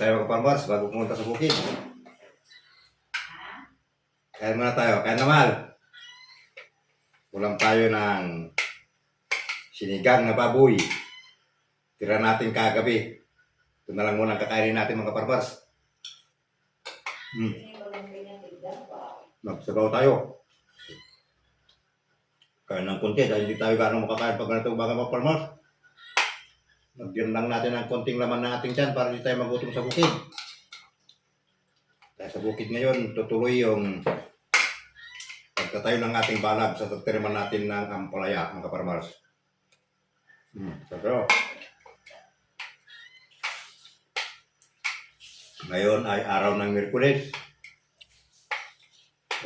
Tayo farmers bago pumunta sa bukid. Kaya muna tayo. Kaya naman. Ulam tayo ng sinigang na baboy. Tira natin kagabi. Ito na lang muna kakainin natin mga farmers. Hmm. Magsabaw tayo. Kaya ng konti dahil hindi tayo gano'ng makakain pag ganito mga farmers. Lagyan lang natin ng konting laman ng ating tiyan para hindi tayo magutom sa bukid. Dahil sa bukid ngayon, tutuloy yung pagtatayo ng ating balag sa tagtiriman natin ng ampalaya, mga kaparmars. Hmm, so, Ngayon ay araw ng Merkules.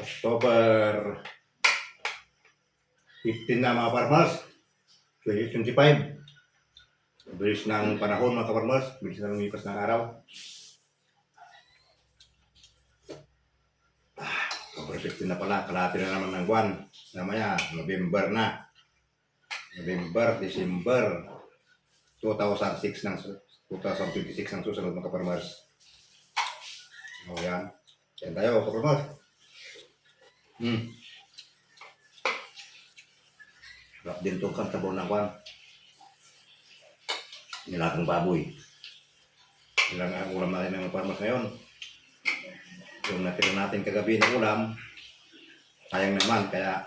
October 15 na mga farmers. 2025. Bilis ng panahon mga kaparmers, bilis na lumipas ng araw. Ah, 15 na pala, kalahati na naman ng buwan. Namaya, November na. November, December, 2006 ng su- 2026 ang susunod mga kaparmers. O yan. Yan tayo, kaparmers. Hmm. Sarap din itong kantabaw ng kwan nilagang baboy. Ilang ang ulam natin ng farmers ngayon. Yung natira natin kagabi ng ulam, sayang naman, kaya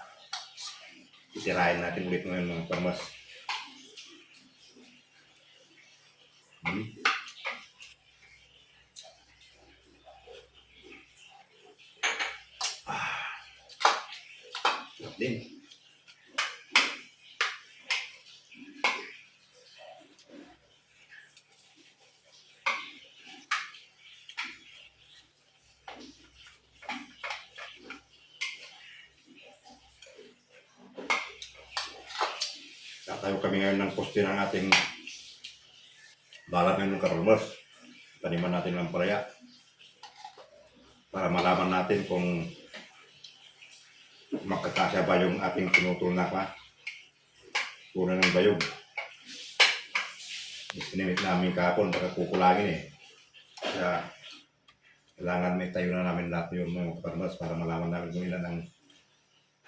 itirahin natin ulit ngayon mga farmers. Hmm. Ah. Sarap din. Tatayo kami ngayon ng poste ng ating balat ng karulbos. Taniman natin ng palaya. Para malaman natin kung makakasya ba yung ating tinutulna pa. Kuna ng bayog. Sinimit namin kahapon baka kukulangin eh. Kaya kailangan may tayo na namin lahat yung mga kaparmas para malaman namin kung ilan ang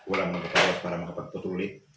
kulang ng kaparmas para makapagpatuloy.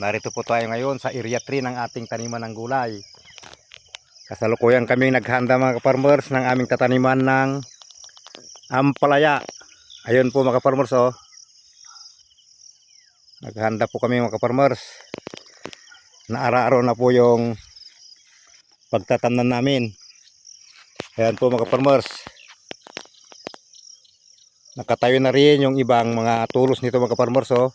Narito po tayo ngayon sa area 3 ng ating taniman ng gulay. Kasalukuyan kaming naghanda mga farmers ng aming tataniman ng ampalaya. Ayun po mga farmers oh. Naghanda po kami mga farmers. Naara-araw na po yung pagtatamnan namin. Ayan po mga farmers. Nakatayo na rin yung ibang mga tulos nito mga farmers oh.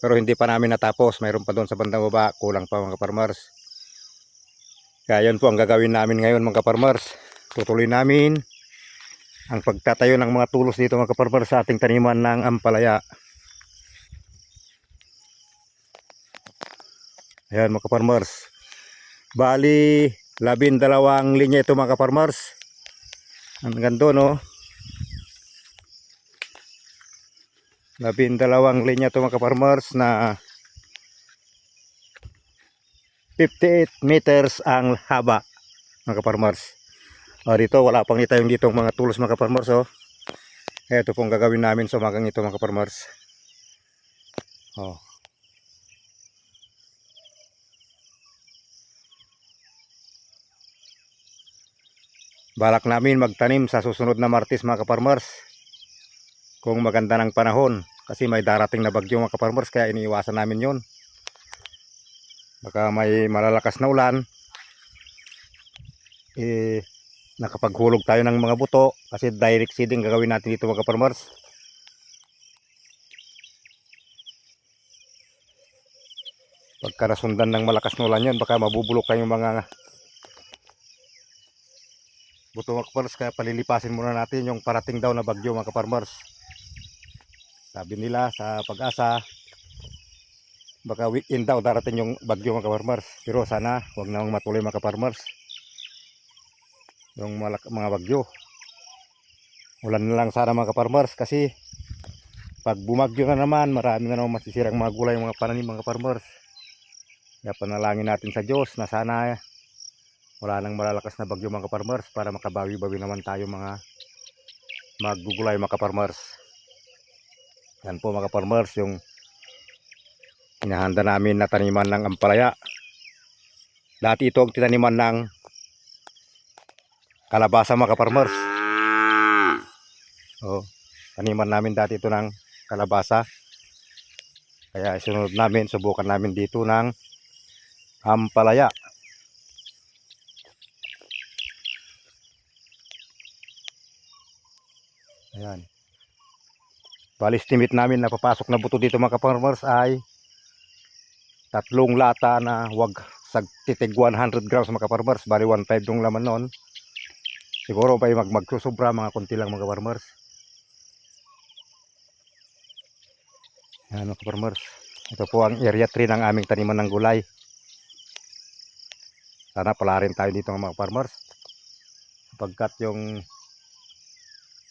Pero hindi pa namin natapos. Mayroon pa doon sa bandang baba. Kulang pa mga farmers. Kaya yun po ang gagawin namin ngayon mga farmers. Tutuloy namin ang pagtatayo ng mga tulos dito mga farmers sa ating taniman ng ampalaya. Ayan mga farmers. Bali, labing dalawang linya ito mga farmers. Ang ganda no. Labing dalawang linya ito mga farmers na 58 meters ang haba mga farmers O dito, wala pang itayong dito mga tools mga farmers. Oh. Ito pong gagawin namin sa umagang ito mga farmers. Oh. Balak namin magtanim sa susunod na Martes mga farmers. Kung maganda ng panahon. Kasi may darating na bagyo mga farmers kaya iniiwasan namin yon. Baka may malalakas na ulan. Eh, nakapaghulog tayo ng mga buto kasi direct seeding gagawin natin dito mga farmers. Pagka nasundan ng malakas na ulan yan, baka mabubulok kayong mga buto mga farmers. Kaya palilipasin muna natin yung parating daw na bagyo mga farmers. Sabi nila sa pag-asa, baka weekend daw darating yung bagyo mga farmers. Pero sana wag namang matuloy mga farmers yung mga bagyo. Ulan na lang sana mga farmers kasi pag bumagyo na naman marami na naman masisirang mga gulay mga pananim mga farmers kaya panalangin natin sa Diyos na sana wala nang malalakas na bagyo mga farmers para makabawi-bawi naman tayo mga maggugulay mga farmers yan po mga farmers yung inahanda namin na taniman ng ampalaya dati ito ang tinaniman ng kalabasa mga farmers. Oh, taniman namin dati ito ng kalabasa. Kaya isunod namin, subukan namin dito ng ampalaya. Ayan. Bali estimate namin na papasok na buto dito mga farmers ay tatlong lata na wag sa titig 100 grams mga farmers. Bali 1.5 yung laman noon. Siguro pa mag magsusubra mga konti lang mga farmers. Yan mga farmers. Ito po ang area 3 ng aming taniman ng gulay. Sana pala rin tayo dito mga farmers. Pagkat yung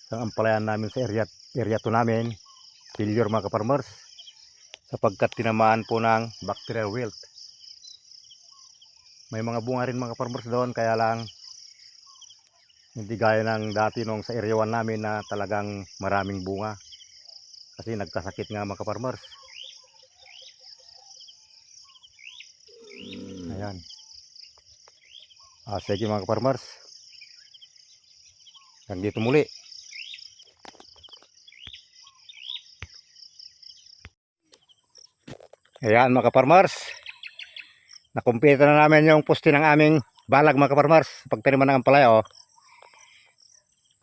ang ampalayan namin sa area, area 2 namin, failure mga farmers. Sapagkat tinamaan po ng bacterial wilt. May mga bunga rin mga farmers doon kaya lang hindi gaya ng dati nung sa area 1 namin na talagang maraming bunga. Kasi nagkasakit nga mga farmers. Ayan. Ah, sige mga farmers. Hanggang dito muli. Ayan mga farmers. Nakumpita na namin yung poste ng aming balag mga farmers. Pagtaniman ng ampalaya oh.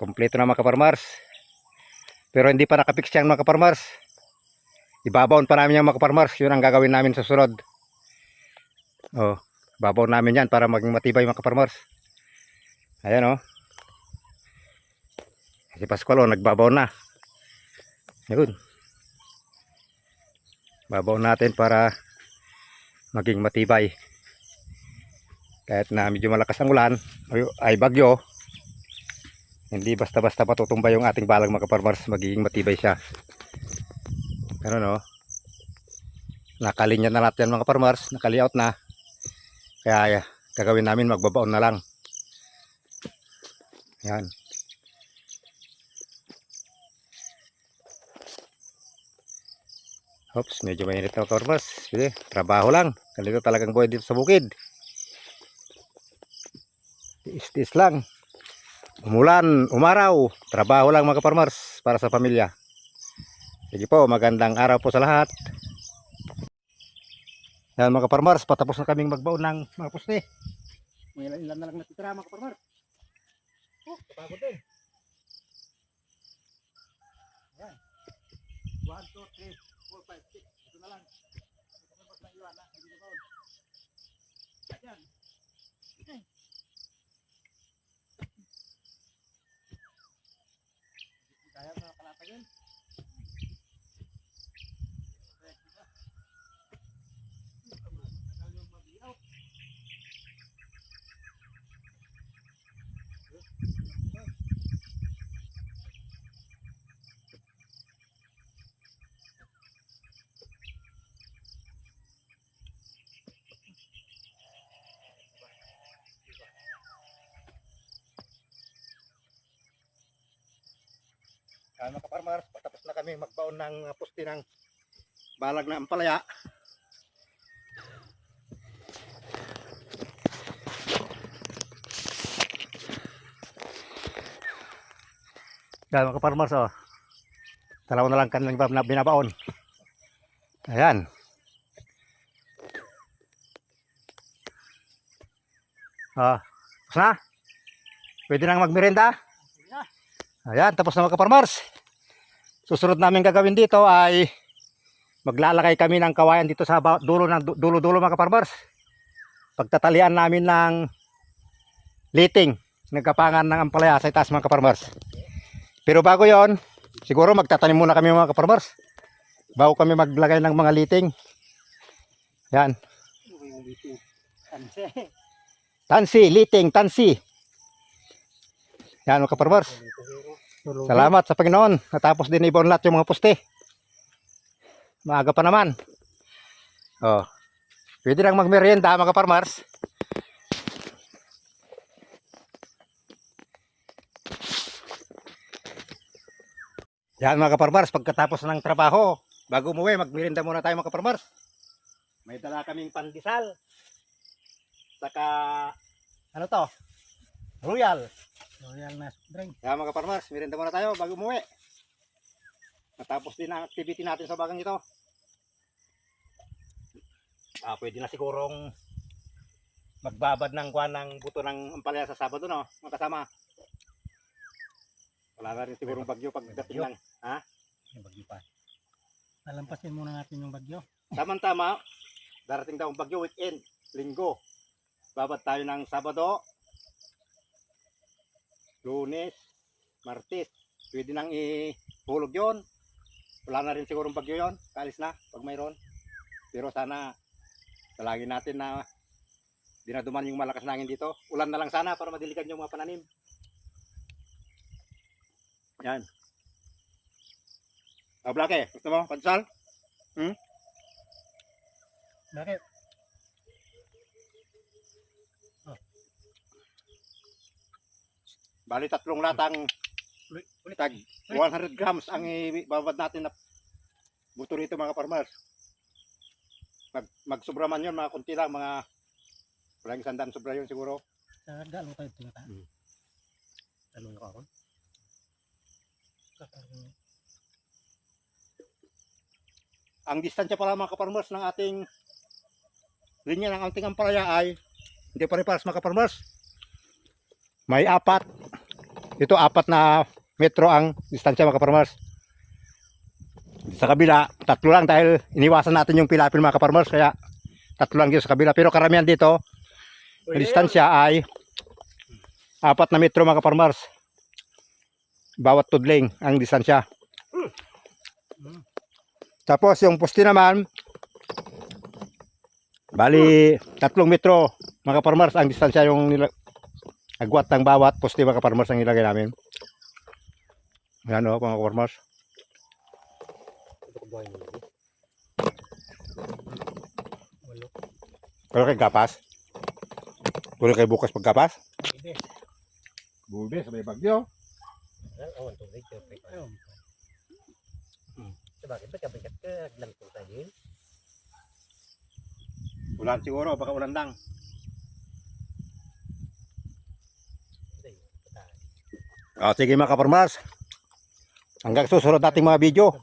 Kompleto na mga kaparmars. Pero hindi pa nakapix yan mga kaparmars. Ibabaon pa namin yan mga kaparmars. Yun ang gagawin namin sa sunod. Oh, babaon namin yan para maging matibay mga kaparmars. Ayan oh. Si Pascual oh, nagbabaon na. Yun. Babaon natin para maging matibay. Kahit na medyo malakas ang ulan ay bagyo, hindi basta-basta matutumba yung ating balang mga farmers, magiging matibay siya. Pero no, nakalinya na natin mga farmers, nakalayout na. Kaya gagawin namin magbabaon na lang. Yan. Oops, medyo mainit na farmers. Sige, trabaho lang. Ganito talagang buhay dito sa bukid. Tiis-tiis lang umulan, umaraw, trabaho lang mga farmers para sa pamilya. Sige po, magandang araw po sa lahat. Yan mga farmers, patapos na kaming magbaon ng mga puste. May ilan, ilan na lang natitira mga farmers. Oh, pagod din. Yan. 1, 2, 3, 4, 5, 6. Ito na lang. Ito na lang iwan na. Hindi na baon. Yan. Okay. Kaya mga kalatagan. Thank you. Kaya mga kaparmers, patapos na kami magbaon ng uh, pusti ng balag na ampalaya. Kaya mga kaparmers, oh. Dalawa na lang kanilang binabaon. Ayan. Ah, tapos na? Pwede nang magmerenda? Ayan, tapos na mga kaparmers. Susunod namin gagawin dito ay maglalagay kami ng kawayan dito sa dulo ng du- dulo-dulo mga kaparmers. Pagtatalian namin ng liting nagkapangan ng ampalaya sa itaas mga kaparmers. Pero bago yon, siguro magtatanim muna kami mga kaparmers. Bago kami maglagay ng mga liting. Yan. Tansi, liting, tansi. Yan mga kaparmers. Salamat sa Panginoon. Natapos din ibon lahat yung mga poste. Maaga pa naman. Oh. Pwede lang magmerienda mga farmers. Yan mga farmers, pagkatapos ng trabaho, bago umuwi, magmerienda muna tayo mga farmers. May dala kaming pandesal. Saka, ano to? Royal. Royal na drink. Kaya mga farmers, merienda muna tayo bago umuwi. Natapos din ang activity natin sa bagang ito. Ah, pwede na sigurong magbabad ng kuan ng buto ng ampalaya sa Sabado no, mga kasama. Wala na rin sigurong bagyo pagdating Bagyo. ng Yung bagyo pa. Nalampasin muna natin yung bagyo. Tama-tama, darating daw ang bagyo weekend, linggo. Babad tayo ng Sabado, Lunes, Martes. Pwede nang ihulog yon. Wala na rin sigurong bagyo yon. Kaalis na pag mayroon. Pero sana talagin natin na di na duman yung malakas na hangin dito. Ulan na lang sana para madiligan yung mga pananim. Yan. Ah, Blake, gusto mo? Pansal? Bakit? Bali tatlong latang tag 100 grams ang ibabad natin na buto rito mga farmers. Mag magsubra man yun mga kunti lang mga walang sandaan sobra yun siguro. Sa galo tayo tingata. Hmm. Galo na ako. Ang distansya pala mga farmers ng ating linya ng ating ampalaya ay hindi pa rin para sa mga farmers. May apat. Ito apat na metro ang distansya mga farmers. Sa kabila, tatlo lang dahil iniwasan natin yung pilapil mga farmers kaya tatlo lang dito sa kabila. Pero karamihan dito, ang distansya ay apat na metro mga farmers. Bawat tudling ang distansya. Tapos yung poste naman, bali tatlong metro mga farmers ang distansya yung agwat ng bawat poste mga farmers ang ilagay namin. Yan o mga farmers. Pero kay gapas. Puro kay bukas paggapas. Hindi. Bulbe, sabay bagyo. Awan to. Ito. Ayun. Sabagay ba kabigat ka? Po tayo. Ulan siguro, baka ulan lang. O sige mga farmers. Hanggang susunod nating mga video.